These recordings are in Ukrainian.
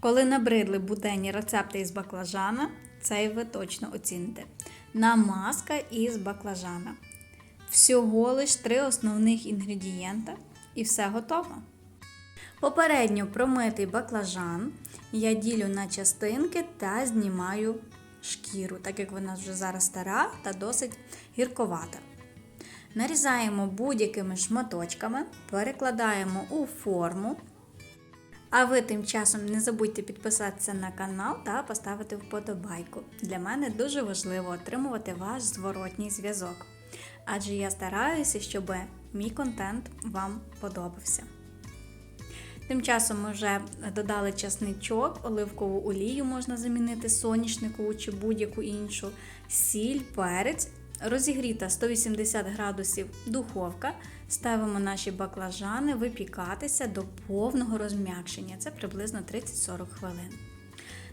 Коли набридли буденні рецепти із баклажана, цей ви точно оціните. Намазка із баклажана. Всього лиш три основних інгредієнта і все готово. Попередньо промитий баклажан я ділю на частинки та знімаю шкіру, так як вона вже зараз стара та досить гірковата. Нарізаємо будь-якими шматочками, перекладаємо у форму. А ви тим часом не забудьте підписатися на канал та поставити вподобайку. Для мене дуже важливо отримувати ваш зворотній зв'язок. Адже я стараюся, щоб мій контент вам подобався. Тим часом ми вже додали часничок, оливкову олію можна замінити соняшникову чи будь-яку іншу, сіль, перець. Розігріта 180 градусів духовка. Ставимо наші баклажани випікатися до повного розм'якшення. Це приблизно 30-40 хвилин.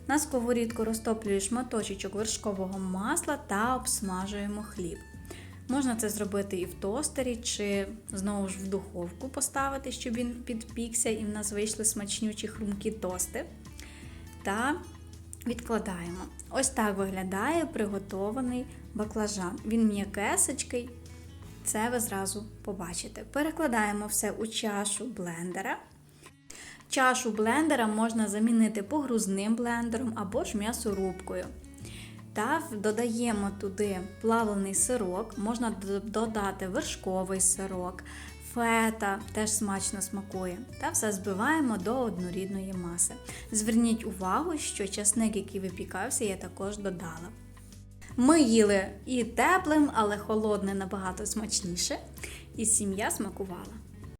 На сковорідку розтоплюю шматочок вершкового масла та обсмажуємо хліб. Можна це зробити і в тостері, чи знову ж в духовку поставити, щоб він підпікся, і в нас вийшли смачнючі хрумкі тости. Та відкладаємо. Ось так виглядає приготований баклажан. Він м'якесечкий, це ви зразу побачите. Перекладаємо все у чашу блендера. Чашу блендера можна замінити погрузним блендером або ж м'ясорубкою. Та додаємо туди плавлений сирок, можна додати вершковий сирок, фета теж смачно смакує. Та все збиваємо до однорідної маси. Зверніть увагу, що часник, який випікався, я також додала. Ми їли і теплим, але холодне набагато смачніше, і сім'я смакувала.